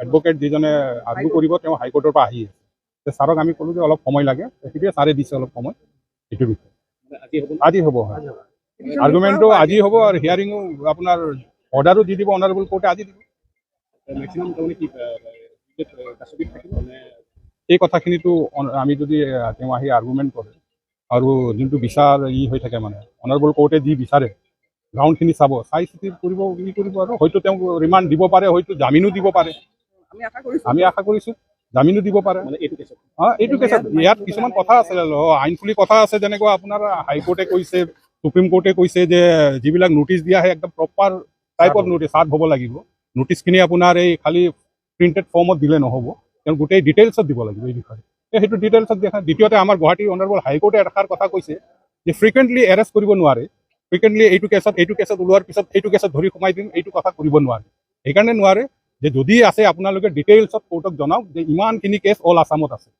Advocate যিজনে আৰ্গু কৰিব তেওঁ হাইকোৰ্টৰ পৰা আহি আছে। তে ছাৰক আমি ক'লোঁ যে অলপ সময় লাগে সেইটোৱে ছাৰে দিছে অলপ সময় এইটোৰ বিষয়ে। আজি হ'ব হয়। আৰ্গুমেণ্টটো আজি হ'ব। আৰু হিয়াৰিঙো আপোনাৰ অৰ্ডাৰো দি দিব অনাৰেবল কোৰ্টে আজি দিব। এই কথাখিনিতো আমি যদি তেওঁ আহি আৰ্গুমেণ্ট কৰে আৰু যোনটো বিচাৰ ই হৈ থাকে মানে অনাৰেবল কোৰ্টে যি বিচাৰে গ্ৰাউণ্ডখিনি চাব চাই চিতি কৰিব ই কৰিব আৰু হয়তো তেওঁক ৰিমাণ্ড দিব পাৰে হয়তো জামিনো দিব পাৰে। আমি আশা কৰিছোঁ জামিনো দিব পাৰে। অঁ এইটো কেছত। ইয়াত কিছুমান কথা আছে ল- আইনফুলি কথা আছে যেনেকুৱা আপোনাৰ হাইকোৰ্টে কৈছে সুপ্ৰিম কোৰ্টে কৈছে যে যিবিলাক নটিচ দিয়া হয় একদম proper type of notice chart হ'ব লাগিব। নটিচখিনি আপোনাৰ এই খালি প্ৰিণ্টেড ফৰ্মত দিলে নহ'ব। তেওঁ গোটেই ডিটেইলছত দিব লাগিব এই বিষয়ে। সেইটো ডিটেইলছত দেখা দ্বিতীয়তে আমাৰ গুৱাহাটী অনাৰেবল হাইকোৰ্টে এষাৰ কথা কৈছে যে ফ্ৰিকুৱেণ্টলি এৰেষ্ট কৰিব নোৱাৰে। ফ্ৰিকুৱেণ্টলি এইটো কেছত এইটো কেছত ওলোৱাৰ পিছত এইটো কেছত ধৰি সোমাই দিম এইটো কথা কৰিব নোৱাৰে। সেইকাৰণে নোৱাৰে। যে যদি আছে আপোনালোকে ডিটেইলছত কোৰ্টক জনাওক যে ইমানখিনি কেছ অল আছামত আছে।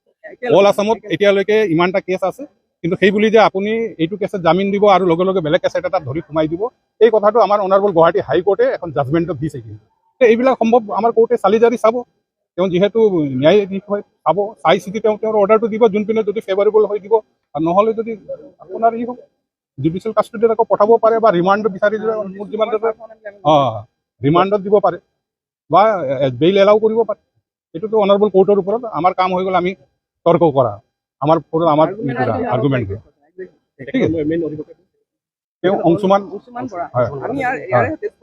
অল আছামত এতিয়ালৈকে ইমানটা কেছ আছে। কিন্তু সেই বুলি যে আপুনি এইটো কেছত জামিন দিব আৰু লগে লগে বেলেগ কেছ এটা ধৰি সোমাই দিব এই কথাটো আমাৰ অনাৰেবল গুৱাহাটী হাইকোৰ্টে এখন জাজমেণ্টত দিছে কিন্তু। এইবিলাক সম্ভৱ আমাৰ কোৰ্টে চালি জাৰি চাব। তেওঁ যিহেতু ন্যায়াধীশ হয় চাব চাই চিতি তেওঁ তেওঁৰ অৰ্ডাৰটো দিব যোনপিনে যদি ফেভাৰেবল হৈ দিব আৰু নহ'লে যদি আপোনাৰ ই হ'ব জুডিচিয়েল কাষ্টডিত আকৌ পঠাব পাৰে বা ৰিমাণ্ড বিচাৰি ৰিমাণ্ডত দিব পাৰে। বা বেইল এলাউ কৰিব পাৰে এইটোতো অনাৰেবল কোৰ্টৰ ওপৰত আমাৰ কাম হৈ গ'ল আমি তৰ্ক কৰা। আমাৰ আমাৰ আৰ্গুমেণ্ট ঠিক আছে। তেওঁ অংশুমান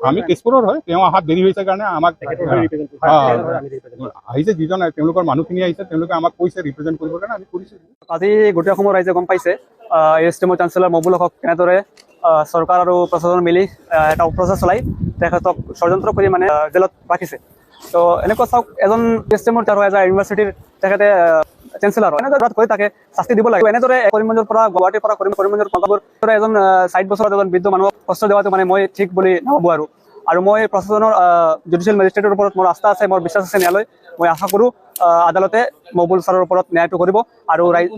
আমি তেজপুৰৰ হয় তেওঁ অহাত দেৰি হৈছে কাৰণে আমাক আহিছে যিজন তেওঁলোকৰ মানুহখিনি আহিছে তেওঁলোকে আমাক কৈছে ৰিপ্ৰেজেণ্ট কৰিবৰ কাৰণে আমি কৰিছোঁ। আজি গোটেই অসমৰ ৰাইজে গম পাইছে এ এছ টি এমৰ চেঞ্চেলৰ মবুল হকক কেনেদৰে চৰকাৰ আৰু প্ৰশাসন মিলি এটা অপপ্ৰচাৰ চলাই তেখেতক ষড়যন্ত্ৰ কৰি মানে জেলত ৰাখিছে। তো এনেকুৱা চাওক এজন এ এছ টি এমৰ তেৰ হাজাৰ ইউনিভাৰ্চিটিৰ তেখেতে চেঞ্চেলাৰ এনেদৰে কৰি তাকে শাস্তি দিব লাগিব এনেদৰে কৰিমগঞ্জৰ পৰা গুৱাহাটীৰ পৰা কৰিম কৰিমগঞ্জৰ পকাবোৰ এজন ষাঠি বছৰত এজন বৃদ্ধ মানুহক কষ্ট দিয়াটো মানে মই ঠিক বুলি নাভাবোঁ আৰু। আৰু মই প্ৰশাসনৰ জুডিচিয়েল মেজিষ্ট্ৰেটৰ ওপৰত মোৰ আস্থা আছে মোৰ বিশ্বাস আছে ন্যায়ালয়। মই আশা কৰোঁ আদালতে মবুল ছাৰৰ ওপৰত ন্যায়টো কৰিব আৰু ৰাইজ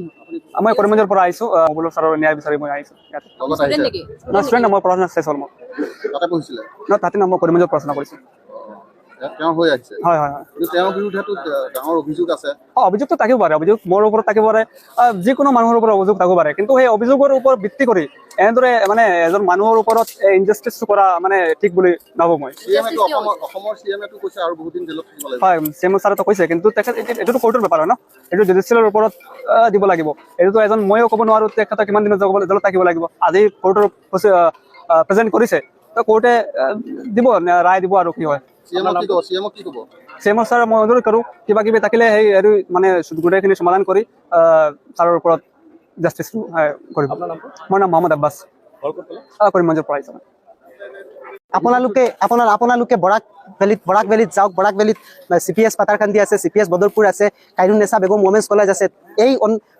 মই কৰিমগঞ্জৰ পৰা আহিছোঁ আহ, মবুল ছাৰৰ ন্যায় বিচাৰি মই আহিছোঁ ইয়াতে। লগত ষ্টুডেণ্ট আহিছে ন ষ্টুডেণ্ট মই পঢ়া শুনা শেষ হ'ল মোৰ। তাতে পঢ়িছিলে? ন তাতে মই কৰিমগঞ্জৰ পঢ়া শুনা কৰিছোঁ। ইয়াত তেওঁ হৈ আহিছে। হয় হয় হয়। কিন্তু তেওঁৰ বিৰুদ্ধেতো ডাঙৰ অভিযোগ আছে। অ, অভিযোগটো থাকিব পাৰে অভিযোগ মোৰ ওপৰত থাকিব পাৰে। যিকোনো মানুহৰ ওপৰত অভিযোগ থাকিব পাৰে। কিন্তু সেই অভিযোগৰ ওপৰত ভিত্তি কৰি এনেদৰে মানে এজন মানুহৰ ওপৰত ইনজাষ্টিছ কৰা মানে ঠিক বুলি নাভাবোঁ মই। অসমৰ চি এম হয় ছাৰেতো কৈছে কিন্তু তেখেত এইটো- এইটোতো কোৰ্টৰ বেপাৰ হয় ন? এইটো জুডিচিয়েলৰ ওপৰত দিব লাগিব। এইটোতো এজন ময়ো ক'ব নোৱাৰোঁ তেখেতক কিমান দিনত জেলত থাকিব লাগিব। আজি কোৰ্টৰ প্ৰেজেণ্ট কৰিছে। তো কোৰ্টে দিব ৰায় দিব আৰু কি হয়। চি এমক কি ক'ব? চি এমক কি ক'ব? চিএমৰ ছাৰ মই অনুৰোধ কৰোঁ কিবা কিবি থাকিলে সেই হেৰি মানে গোটেইখিনি সমাধান কৰি ছাৰৰ ওপৰত জাষ্টিছটো কৰিব। মোৰ নাম মহম্মদ আব্বাছ। আহ, কৰিমগঞ্জৰ পৰা আহিছোঁ। আপোনালোকে আপোনাৰ আপোনালোকে বৰাক ভেলীত বৰাক ভেলীত যাওক বৰাক ভেলীত চি পি এছ পাতাৰকান্দি আছে চি পি এছ বদৰপুৰ আছে কাইৰুনেছা বেগম ওমেন্স কলেজ আছে এই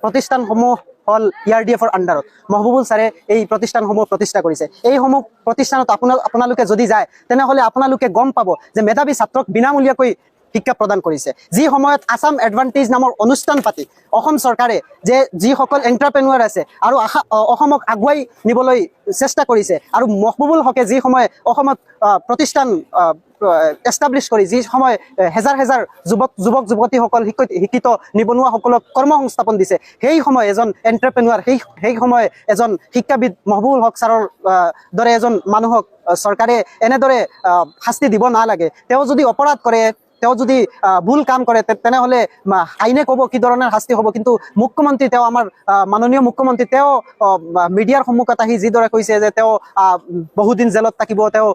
প্ৰতিষ্ঠানসমূহ হ'ল ই আৰ ডি এফৰ আণ্ডাৰত। মহবুবুল ছাৰে এই প্ৰতিষ্ঠানসমূহ প্ৰতিষ্ঠা কৰিছে। এইসমূহ প্ৰতিষ্ঠানত আপোনালোকে যদি যায় তেনেহ'লে আপোনালোকে গম পাব যে মেধাৱী ছাত্ৰক বিনামূলীয়াকৈ শিক্ষা প্ৰদান কৰিছে। যি সময়ত আছাম এডভান্টেজ নামৰ অনুষ্ঠান পাতি অসম চৰকাৰে যে যিসকল এণ্টাৰপ্ৰেনুৱাৰ আছে আৰু আশা অসমক আগুৱাই নিবলৈ চেষ্টা কৰিছে আৰু মহবুবুল হকে যি সময় অসমত প্ৰতিষ্ঠান এষ্টাব্লিছ কৰি যি সময় হেজাৰ হেজাৰ যুৱক যুৱক যুৱতীসকল শিক্ষিত নিবনুৱাসকলক কৰ্ম সংস্থাপন দিছে সেই সময় এজন এণ্টাৰপ্ৰেনুৱাৰ সেই সেই সময় এজন শিক্ষাবিদ মহবুবুল হক ছাৰৰ দৰে এজন মানুহক চৰকাৰে এনেদৰে শাস্তি দিব নালাগে। তেওঁ যদি অপৰাধ কৰে তেওঁ যদি ভুল কাম কৰে তেনেহ'লে আইনে ক'ব কি ধৰণৰ শাস্তি হ'ব। কিন্তু মুখ্যমন্ত্ৰী তেওঁ আমাৰ মাননীয় মুখ্যমন্ত্ৰী তেওঁ মিডিয়াৰ সন্মুখত আহি যিদৰে কৈছে যে তেওঁ বহুদিন জেলত থাকিব তেওঁ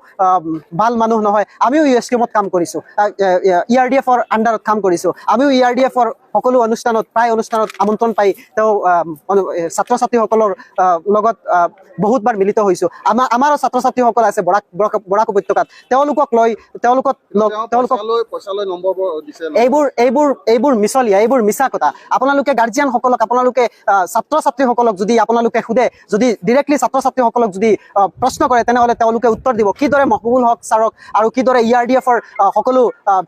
ভাল মানুহ নহয় আমিও ইউ এছ কিউমত কাম কৰিছোঁ। ই আৰ ডি এফৰ আণ্ডাৰত কাম কৰিছোঁ। আমিও ই আৰ ডি এফৰ সকলো অনুষ্ঠানত প্ৰায় অনুষ্ঠানত আমন্ত্ৰণ পাই তেওঁ ছাত্ৰ ছাত্ৰীসকলৰ লগত বহুতবাৰ মিলিত হৈছোঁ। আমাৰ আমাৰো ছাত্ৰ ছাত্ৰীসকল আছে বৰাক বৰাক উপত্যকাত। তেওঁলোকক লৈ তেওঁলোকক তেওঁলোকক পইচা লৈ পইচা লৈ নম্বৰবোৰ দিছে এইবোৰ এইবোৰ এইবোৰ মিছলীয়া এইবোৰ মিছা কথা। আপোনালোকে গাৰ্জিয়ানসকলক আপোনালোকে ছাত্ৰ ছাত্ৰীসকলক যদি আপোনালোকে সোধে যদি ডিৰেক্টলি ছাত্ৰ ছাত্ৰীসকলক যদি প্ৰশ্ন কৰে তেনেহ'লে তেওঁলোকে উত্তৰ দিব কিদৰে মহবুবুল হক ছাৰক আৰু কিদৰে ই আৰ ডি এফৰ সকলো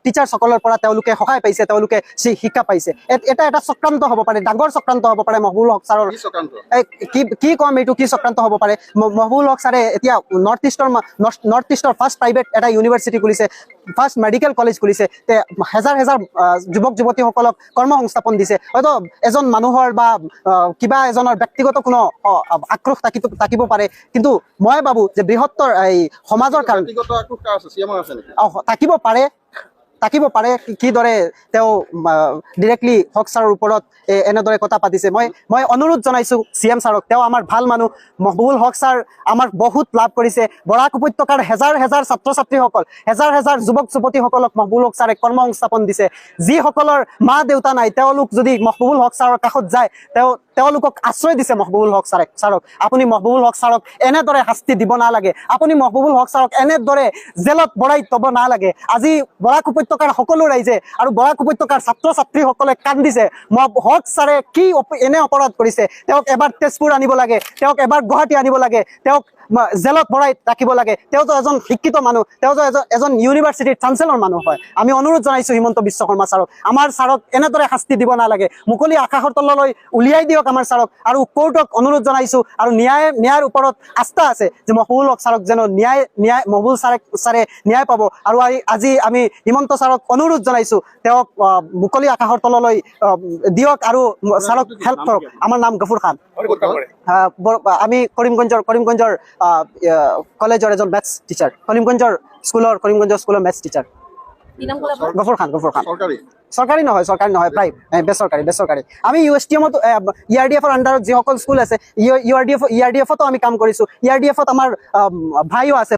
টিচাৰ্ছসকলৰ পৰা তেওঁলোকে সহায় পাইছে তেওঁলোকে শিক্ষা পাইছে। এটা এটা চক্ৰান্ত হ'ব পাৰে ডাঙৰ চক্ৰান্ত হ'ব পাৰে মহবুল হক ছাৰৰ। কি কি ক'ম এইটো কি চক্ৰান্ত হ'ব পাৰে? মহবুল হক ছাৰে এতিয়া নৰ্থ ইষ্টৰ নৰ্থ ইষ্টৰ ফাৰ্ষ্ট প্ৰাইভেট এটা ইউনিভাৰ্চিটি খুলিছে। ফাৰ্ষ্ট মেডিকেল কলেজ খুলিছে তে হেজাৰ হেজাৰ যুৱক যুৱতীসকলক কৰ্ম সংস্থাপন দিছে। হয়তো এজন মানুহৰ বা কিবা এজনৰ ব্যক্তিগত কোনো আক্ৰোশ থাকিব থাকিব পাৰে। কিন্তু মই ভাবো যে বৃহত্তৰ এই সমাজৰ কাৰণে থাকিব পাৰে। থাকিব পাৰে কিদৰে তেওঁ ডিৰেক্টলি হক ছাৰৰ ওপৰত এনেদৰে কথা পাতিছে। মই মই অনুৰোধ জনাইছো চি এম ছাৰক তেওঁ আমাৰ ভাল মানুহ মহবুবুল হক ছাৰ আমাক বহুত লাভ কৰিছে। বৰাক উপত্যকাৰ হেজাৰ হেজাৰ ছাত্ৰ ছাত্ৰীসকল হেজাৰ হেজাৰ যুৱক যুৱতীসকলক মহবুবুল হক ছাৰে কৰ্ম সংস্থাপন দিছে। যিসকলৰ মা দেউতা নাই তেওঁলোক যদি মহবুবুল হক ছাৰৰ কাষত যায় তেওঁ তেওঁলোকক আশ্ৰয় দিছে মহবুবুল হক ছাৰে ছাৰক। আপুনি মহবুবুল হক ছাৰক এনেদৰে শাস্তি দিব নালাগে। আপুনি মহবুবুল হক ছাৰক এনেদৰে জেলত বৰাই থব নালাগে। আজি বৰাক উপত্যকাৰ সকলো ৰাইজে আৰু বৰাক উপত্যকাৰ ছাত্ৰ ছাত্ৰীসকলে কান্দিছে। ম- হক ছাৰে কি এনে অপৰাধ কৰিছে? তেওঁক এবাৰ তেজপুৰ আনিব লাগে। তেওঁক এবাৰ গুৱাহাটী আনিব লাগে। তেওঁক জেলত ভৰাই ৰাখিব লাগে। তেওঁতো এজন শিক্ষিত মানুহ তেওঁতো এজন এজন ইউনিভাৰ্চিটিৰ চাঞ্চেলৰ মানুহ হয়। আমি অনুৰোধ জনাইছো হিমন্ত বিশ্ব শৰ্মা ছাৰক আমাৰ ছাৰক এনেদৰে শাস্তি দিব নালাগে। মুকলি আকাশৰ তললৈ উলিয়াই দিয়ক আমাৰ ছাৰক আৰু কোৰ্টক অনুৰোধ জনাইছো আৰু ন্যায় ন্যায়ৰ ওপৰত আস্থা আছে যে মহবুল হক ছাৰক যেন ন্যায় ন্যায় মহবুল ছাৰে ছাৰে ন্যায় পাব। আৰু আজি আমি হিমন্ত ছাৰক অনুৰোধ জনাইছো তেওঁক মুকলি আকাশৰ তললৈ দিয়ক আৰু ছাৰক হেল্প কৰক। আমাৰ নাম গফুৰ খান। আমি কৰিমগঞ্জৰ কৰিমগঞ্জৰ কলেজৰ এজন মেথছ টিচাৰ কৰিমগঞ্জৰ স্কুলৰ কৰিমগঞ্জৰ স্কুলৰ মেথছ টিচাৰ গফুৰ খান গফুৰ খান। চৰকাৰী। চৰকাৰী নহয় চৰকাৰী নহয় প্ৰায় বেচৰকাৰী বেচৰকাৰী। আমি ইউ এছ টি এমত ই আৰ ডি এফৰ আণ্ডাৰত যিসকল স্কুল আছে U R D F E R D এফতো আমি কাম কৰিছোঁ। ই আৰ ডি এফত আমাৰ আম, ভাইও আছে।